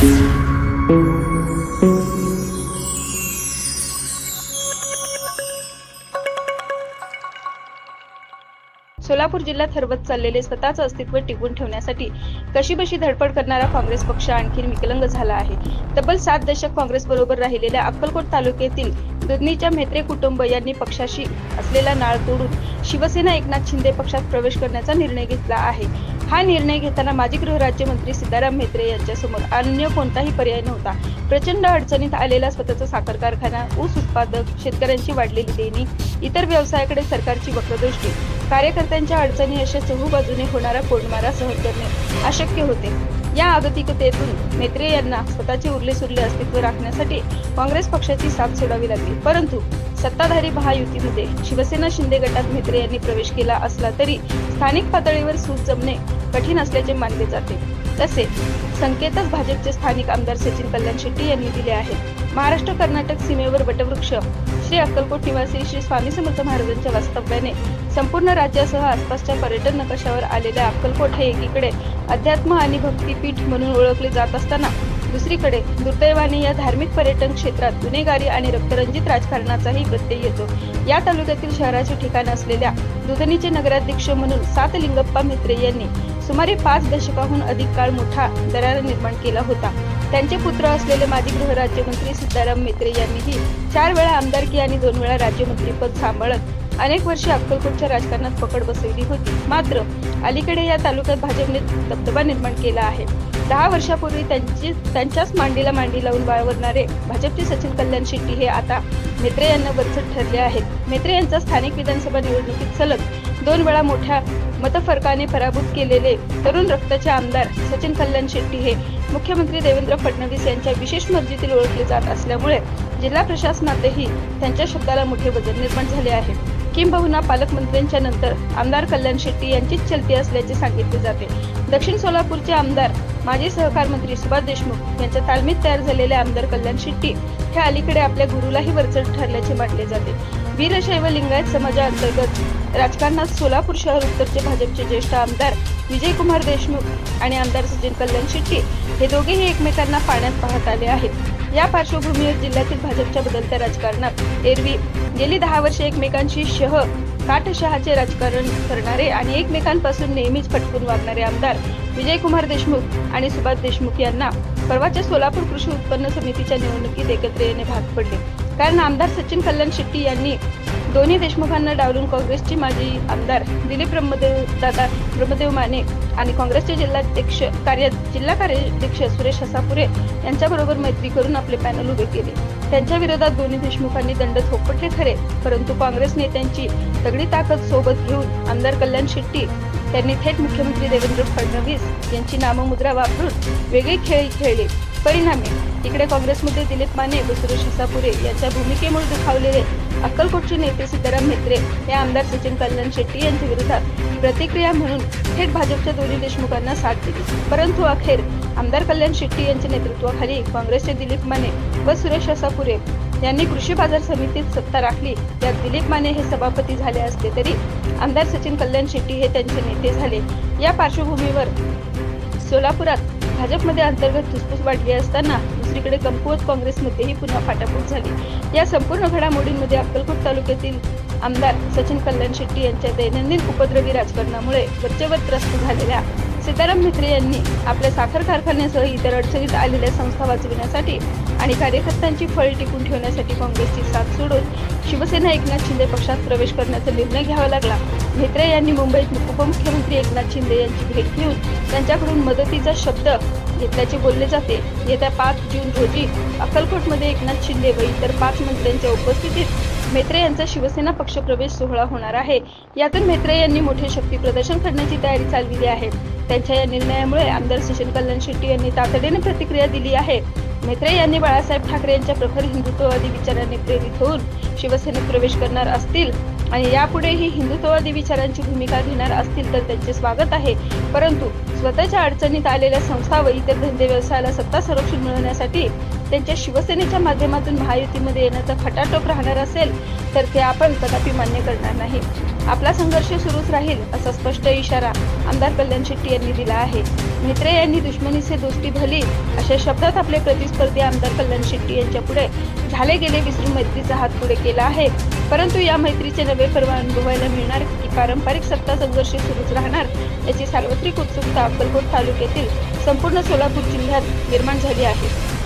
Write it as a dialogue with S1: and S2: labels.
S1: सोलापूर जिल्ह्यात हरवत चाललेले स्वतःचं अस्तित्व टिकवून ठेवण्यासाठी कशीबशी धडपड करणारा काँग्रेस पक्ष आणखी विकलंग झाला आहे. तब्बल सात दशक काँग्रेस बरोबर राहिलेल्या अक्कलकोट तालुक्यातील दुधनीच्या म्हेत्रे कुटुंब यांनी पक्षाशी असलेला नाळ तोडून शिवसेना एकनाथ शिंदे पक्षात प्रवेश करण्याचा निर्णय घेतला आहे. हा निर्णय घेताना माजी गृहराज्यमंत्री सीताराम म्हेत्रे यांच्यासमोर अन्य कोणताही पर्याय नव्हता. प्रचंड अडचणीत आलेला स्वतःचा साखर कारखाना ऊस उत्पादक शेतकऱ्यांची वाढलेली देणी इतर व्यवसायाकडे सरकारची वक्रदृष्टी कार्यकर्त्यांच्या अडचणी अशा चहूबाजूने होणारा कोंडमारा सहन करणे अशक्य होते. या आगतिकतेतून मेत्रे यांना स्वतःचे उरले सुरले अस्तित्व राखण्यासाठी काँग्रेस पक्षाची साथ सोडावी लागली. परंतु सत्ताधारी महायुतीमध्ये शिवसेना शिंदे गटात मेत्रे यांनी प्रवेश केला असला तरी स्थानिक पातळीवर सूत जमणे कठीण असल्याचे मानले जाते. तसे संकेतच भाजपचे स्थानिक आमदार सचिन कल्याण शेट्टी यांनी दिले आहेत. महाराष्ट्र कर्नाटक सीमेवर वटवृक्ष श्री अक्कलकोट निवासी श्री स्वामी समर्थ महाराजांच्या वास्तव्याने संपूर्ण राज्यासह आसपासच्या पर्यटन नकाशावर आलेल्या अक्कलकोट हे एकीकडे अध्यात्म आणि भक्तीपीठ म्हणून ओळखले जात असताना दुसरीकडे दुर्दैवाने या धार्मिक पर्यटन क्षेत्रात गुन्हेगारी आणि रक्तरंजित राजकारणाचाही प्रत्यय येतो. या तालुक्यातील शहराचे ठिकाण असलेल्या दुधनीचे नगराध्यक्ष म्हणून सात लिंगप्पा मित्रे यांनी सुमारे पाच दशकाहून अधिक काळ मोठा दरार निर्माण केला होता. त्यांचे पुत्र असलेले माजी गृहराज्यमंत्री सीताराम मित्रे यांनीही चार वेळा आमदारकी आणि दोन वेळा राज्यमंत्रीपद सांभाळत अनेक वर्षे अक्कलकोटच्या राजकारणात पकड बसवली होती. मात्र अलीकडे या तालुक्यात भाजपने दबदबा निर्माण केला आहे. दहा वर्षापूर्वी त्यांची त्यांच्याच मांडीला मांडी लावून वावरणारे भाजपचे सचिन कल्याण शेट्टी हे आता मेत्रे यांना वरचढ ठरले आहेत. मेत्रे यांचा स्थानिक विधानसभा निवडणुकीत सलग दोन वेळा मोठ्या मतफरकाने पराभूत केलेले तरुण रक्ताचे आमदार सचिन कल्याण शेट्टी हे मुख्यमंत्री देवेंद्र फडणवीस यांच्या विशेष मर्जीतील ओळखले जात असल्यामुळे जिल्हा प्रशासनातही त्यांच्या शब्दाला मोठे वजन निर्माण झाले आहे. किंबहुना पालकमंत्र्यांच्या नंतर आमदार कल्याण शेट्टी यांचीच चलती असल्याचे सांगितले जाते. दक्षिण सोलापूरचे आमदार माजी सहकार मंत्री सुभाष देशमुख यांच्या तालमीत तयार झालेले आमदार कल्याण शेट्टी हे अलीकडे आपल्या गुरुलाही वरचढ ठरल्याचे मानले जाते. वीरशैव लिंगायत समाजाअंतर्गत राजकारणात सोलापूर शहर उत्तरचे भाजपचे ज्येष्ठ आमदार विजयकुमार देशमुख आणि आमदार सचिन कल्याण शेट्टी हे दोघेही एकमेकांना पाण्यात पाहत आले आहेत. या पार्श्वभूमीवर जिल्ह्यातील भाजपच्या बदलत्या राजकारणात एरवी गेली दहा वर्षे एकमेकांशी शह काटशहाचे राजकारण करणारे आणि एकमेकांपासून नेहमीच फटकून वागणारे आमदार विजयकुमार देशमुख आणि सुभाष देशमुख यांना परवाच्या सोलापूर कृषी उत्पन्न समितीच्या निवडणुकीत एकत्र येणे भाग पडले. कारण आमदार सचिन कल्याण शेट्टी यांनी दोन्ही देशमुखांना डावलून काँग्रेसचे माजी आमदार दिलीप ब्रह्मदेव दादा ब्रह्मदेव माने आणि काँग्रेसचे जिल्हाध्यक्ष कार्य जिल्हा कार्याध्यक्ष सुरेश हसापुरे यांच्याबरोबर मैत्री करून आपले पॅनल उभे केले. त्यांच्या विरोधात दोन्ही देशमुखांनी दंड थोपटले खरे परंतु काँग्रेस नेत्यांची सगळी ताकद सोबत घेऊन आमदार कल्याण शेट्टी त्यांनी थेट मुख्यमंत्री देवेंद्र फडणवीस यांची नाममुद्रा वापरून वेगळे खेळ खेळले. परिणामी इकडे काँग्रेसमध्ये दिलीप माने व सुरेश यांच्या भूमिकेमुळे दुखावलेले अक्कलकोटचे नेते सीताराम म्हेत्रे हे आमदार सचिन कल्याण शेट्टी यांच्या विरोधात प्रतिक्रिया म्हणून थेट भाजपच्या दोन्ही देशमुखांना साथ दिली. परंतु अखेर आमदार कल्याण शेट्टी यांच्या नेतृत्वाखाली काँग्रेसचे दिलीप माने व सुरेश असापुरे यांनी कृषी बाजार समितीत सत्ता राखली. यात दिलीप माने हे सभापती झाले असले तरी आमदार सचिन कल्याण शेट्टी हे त्यांचे नेते झाले. या पार्श्वभूमीवर सोलापुरात भाजपमध्ये अंतर्गत धुसफूस वाढली असताना दुसरीकडे कमकुवत काँग्रेसमध्येही पुन्हा फाटाफूट झाली. या संपूर्ण घडामोडींमध्ये अक्कलकोट तालुक्यातील आमदार सचिन कल्याण शेट्टी यांच्या दैनंदिन उपद्रवी राजकारणामुळे वरचेवर त्रस्त झालेल्या सीताराम मित्रे यांनी आपल्या साखर कारखान्यासह इतर अडचणीत आलेल्या संस्था वाचविण्यासाठी आणि कार्यकर्त्यांची फळी टिकून ठेवण्यासाठी काँग्रेसची साथ सोडून शिवसेना एकनाथ शिंदे पक्षात प्रवेश करण्याचा निर्णय घ्यावा लागला. मित्रे यांनी मुंबईत उपमुख्यमंत्री एकनाथ शिंदे यांची भेट घेऊन त्यांच्याकडून मदतीचा शब्द घेतल्याचे बोलले जाते. येत्या पाच जून रोजी अक्कलकोटमध्ये एकनाथ शिंदे व इतर पाच मंत्र्यांच्या उपस्थितीत मेत्रे यांचा शिवसेना पक्षप्रवेश सोहळा होणार आहे. यातून मेत्रे यांनी मोठे शक्ती प्रदर्शन करण्याची तयारी चालविली आहे. त्यांच्या या निर्णयामुळे आमदार सुशील कल्याण शेट्टी यांनी तातडीने प्रतिक्रिया दिली आहे. मेत्रे यांनी बाळासाहेब ठाकरे यांच्या प्रखर हिंदुत्ववादी विचारांनी प्रेरित होऊन शिवसेनेत प्रवेश करणार असतील आणि यापुढेही हिंदुत्ववादी विचारांची भूमिका घेणार असतील तर त्यांचे स्वागत आहे. परंतु स्वतःच्या अडचणीत आलेल्या संस्था व इतर धंदे व्यवसायाला सत्ता संरक्षण मिळवण्यासाठी त्यांच्या शिवसेनेच्या माध्यमातून महायुतीमध्ये येण्याचा खटाटोप राहणार असेल तर ते आपण कदापि मान्य करणार नाही. आपला संघर्ष सुरूच राहील असा स्पष्ट इशारा आमदार कल्याण शेट्टी यांनी दिला आहे. म्हेत्रे यांनी दुश्मनी से दोस्ती भली अशा शब्दात आपले प्रतिस्पर्धी आमदार कल्याण शेट्टी यांच्या पुढे झाले गेले विसरून मैत्रीचा हात पुढे केला आहे. परंतु या मैत्रीचे नवे पर्व अनुभवायला मिळणार की पारंपरिक सत्ता संघर्ष सुरूच राहणार याची सार्वत्रिक उत्सुकता अक्कलकोट तालुक्यातील संपूर्ण सोलापूर जिल्ह्यात निर्माण झाली आहे.